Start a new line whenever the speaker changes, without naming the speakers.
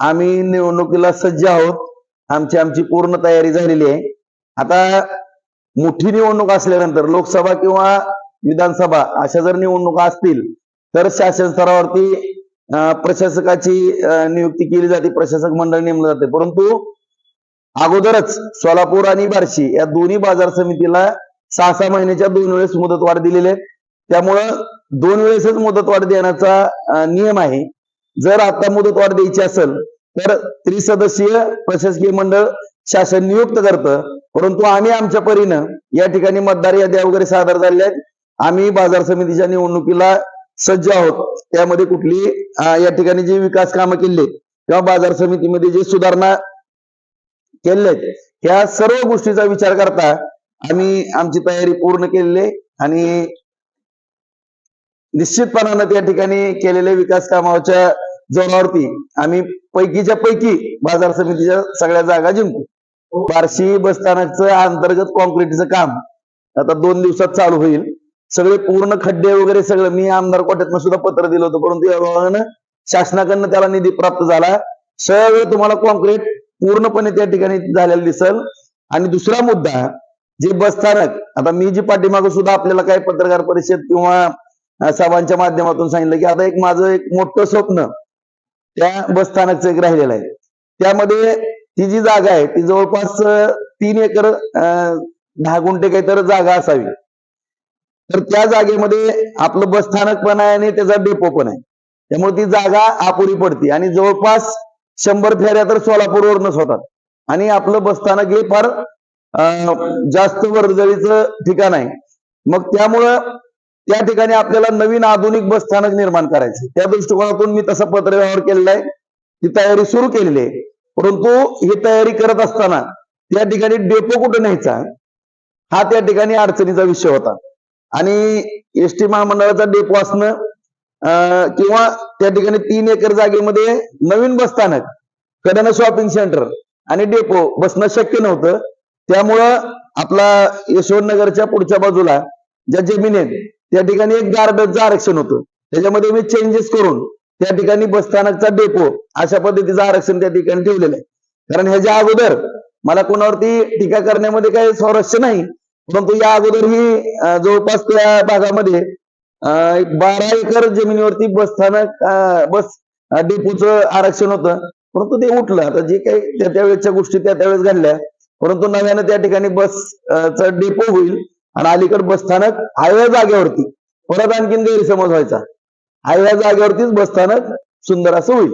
आम्ही निवडणुकीला सज्ज आहोत. आमची आमची पूर्ण तयारी झालेली आहे. आता मोठी निवडणूक असल्यानंतर लोकसभा किंवा विधानसभा अशा जर निवडणुका असतील तर शासन स्तरावरती प्रशासकाची नियुक्ती केली जाते. प्रशासक मंडळ नेमलं जाते. परंतु अगोदरच सोलापूर आणि बार्शी या दोन्ही बाजार समितीला सहा सहा महिन्याच्या दोन वेळेस मुदतवाढ दिलेली आहे. त्यामुळं दोन वेळेसच मुदतवाढ देण्याचा नियम आहे. जर आता मुदतवाढ द्यायची असेल तर त्रिसदस्यीय प्रशासकीय मंडळ शासन नियुक्त करतं. परंतु आम्ही आमच्या परीनं या ठिकाणी मतदार याद्या वगैरे सादर झालेल्या आहेत. आम्ही बाजार समितीच्या निवडणुकीला सज्ज आहोत. त्यामध्ये कुठली या ठिकाणी जी विकास कामं केली आहेत, किंवा बाजार समितीमध्ये जे सुधारणा केलेल्या आहेत ह्या सर्व गोष्टीचा विचार करता आम्ही आमची तयारी पूर्ण केलेली आहे. आणि निश्चितपणानं त्या ठिकाणी केलेल्या विकास कामाच्या जोरावरती आम्ही पैकीच्या पैकी बाजार समितीच्या सगळ्या जागा जिंकू. बार्शी बसस्थानकचं अंतर्गत कॉन्क्रीटचं काम आता दोन दिवसात चालू होईल. सगळे पूर्ण खड्डे वगैरे सगळं मी आमदार कोट्यातनं सुद्धा पत्र दिलं होतं परंतु याबाबतीनं शासनाकडनं त्याला निधी प्राप्त झाला. सगळं तुम्हाला कॉन्क्रीट पूर्णपणे त्या ठिकाणी झालेलं दिसल. आणि दुसरा मुद्दा जे बसस्थानक आता मी जी पाठीमागं सुद्धा आपल्याला काही पत्रकार परिषद किंवा सभांच्या माध्यमातून सांगितलं की आता एक माझं एक मोठं स्वप्न त्या बसस्थानकचं एक राहिलेलं आहे. त्यामध्ये ती जी जागा आहे ती जवळपास तीन एकर अं, दहा गुंठे काहीतरी जागा असावी. तर त्या जागेमध्ये आपलं बसस्थानक पण आहे आणि त्याचा डेपो पण आहे. त्यामुळे ती जागा अपुरी पडते आणि जवळपास शंभर फेऱ्या तर सोलापूरवरूनच होतात. आणि आपलं बसस्थानक हे फार जास्त वर्दळीचं ठिकाण आहे. मग त्यामुळं त्या ठिकाणी आपल्याला नवीन आधुनिक बसस्थानक निर्माण करायचं. त्या दृष्टिकोनातून मी तसा पत्रव्यवहार केलेला आहे. ती तयारी सुरू केलेली आहे. परंतु ही तयारी करत असताना त्या ठिकाणी डेपो कुठं न्यायचा? हा त्या ठिकाणी अडचणीचा विषय होता. आणि एस टी महामंडळाचा डेपो असणं अं, किंवा त्या ठिकाणी तीन एकर जागेमध्ये नवीन बसस्थानक कड्यानं शॉपिंग सेंटर आणि डेपो बसणं शक्य नव्हतं. त्यामुळं आपला यशवंतनगरच्या पुढच्या बाजूला ज्या जमीन आहेत त्या ठिकाणी एक गार्डनचं आरक्षण होतं. त्याच्यामध्ये मी चेंजेस करून त्या ठिकाणी बसस्थानकचा डेपो अशा पद्धतीचं आरक्षण त्या ठिकाणी ठेवलेलं आहे. कारण ह्याच्या अगोदर मला कोणावरती टीका करण्यामध्ये काही स्वारस्य नाही परंतु या अगोदर ही जवळपास त्या भागामध्ये एक बारा एकर जमिनीवरती बसस्थानक बस डेपोचं आरक्षण होतं. परंतु ते उठलं. आता जे काही त्या त्यावेळेसच्या गोष्टी त्या त्यावेळेस घडल्या. परंतु नव्यानं त्या ठिकाणी बस चा डेपो होईल. आणि अलीकड बसस्थानक हायव्या जागेवरती. परत आणखीन गैरसमज व्हायचा. हायव्या जागेवरतीच बसस्थानक सुंदर असं होईल.